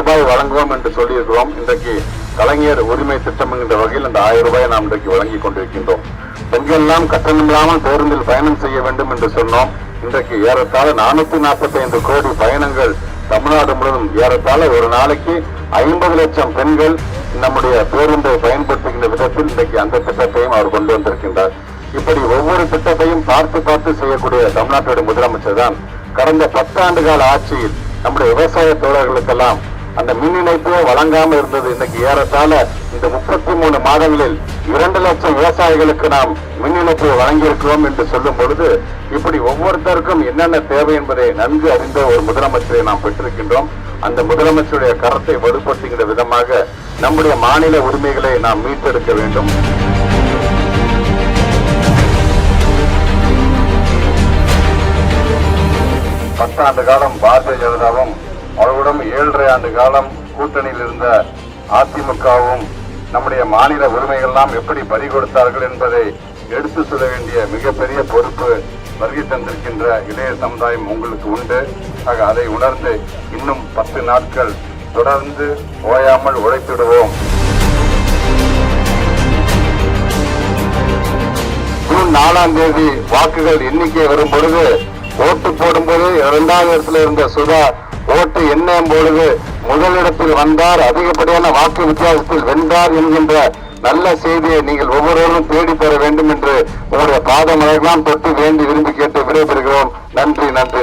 ரூபாய் வழங்குவோம் என்று சொல்லியிருக்கிறோம். இன்றைக்கு கலைஞர் உரிமை திட்டம் என்கின்ற வகையில் அந்த ஆயிரம் ரூபாயை நாம் இன்றைக்கு வழங்கிக் கொண்டிருக்கின்றோம். பெண்கள்லாம் கட்டணமில்லாமல் பேருந்தில் பயணம் செய்ய வேண்டும் என்று சொன்னோம். இன்றைக்கு ஏறத்தாழ நானூத்தி நாற்பத்தி ஐந்து கோடி பயணங்கள் தமிழ்நாடு முழுவதும் ஏறத்தாழ ஒரு நாளைக்கு ஐம்பது லட்சம் பெண்கள் நம்முடைய பேருந்தை பயன்படுத்துகின்ற விதத்தில் இன்றைக்கு அந்த திட்டத்தையும் அவர் கொண்டு வந்திருக்கின்றார். இப்படி ஒவ்வொரு திட்டத்தையும் பார்த்து பார்த்து செய்யக்கூடிய தமிழ்நாட்டுடைய முதலமைச்சர் தான் கடந்த பத்தாண்டு கால ஆட்சியில் நம்முடைய விவசாய தோழர்களுக்கெல்லாம் அந்த மின் இணைப்பு வழங்காமல் இருந்தது இன்னைக்கு ஏறத்தாழ இந்த முப்பத்தி மூணு மாதங்களில் இரண்டு லட்சம் விவசாயிகளுக்கு நாம் மின் இணைப்பு வழங்கியிருக்கிறோம் என்று சொல்லும் பொழுது இப்படி ஒவ்வொருத்தருக்கும் என்னென்ன தேவை என்பதை நன்கு அறிந்த ஒரு முதலமைச்சரை நாம் பெற்றிருக்கின்றோம். அந்த முதலமைச்சருடைய கரத்தை வலுப்படுத்துகின்ற விதமாக நம்முடைய மாநில உரிமைகளை நாம் மீட்டெடுக்க வேண்டும். பத்தாண்டு காலம் பாரதிய ஜனதாவும் அவர்களுடன் ஏழரை ஆண்டு காலம் கூட்டணியில் இருந்த அதிமுகவும் நம்முடைய மாநில உரிமைகள்லாம் எப்படி பறி கொடுத்தார்கள் என்பதை எடுத்து சொல்ல வேண்டிய மிகப்பெரிய பொறுப்பு வருகை தந்திருக்கின்ற இளைய சமுதாயம் உங்களுக்கு உண்டு. ஆக அதை உணர்ந்து இன்னும் பத்து நாட்கள் தொடர்ந்து ஓயாமல் உழைத்திடுவோம். ஜூன் நாலாம் தேதி வாக்குகள் எண்ணிக்கை வரும் பொழுது ஓட்டு போடும்போது இரண்டாவது இடத்துல இருந்த சுதா ஓட்டு எண்ணும் பொழுது முதலிடத்தில் வந்தார் அதிகப்படியான வாக்கு வித்தியாசத்தில் வென்றார் என்கின்ற நல்ல செய்தியை நீங்கள் ஒவ்வொருவரும் தேடி பெற வேண்டும் என்று உங்களுடைய பாதமலர்களாம் தொட்டு வேண்டி விரும்பி கேட்டு விடைபெறுகிறோம். நன்றி நன்றி.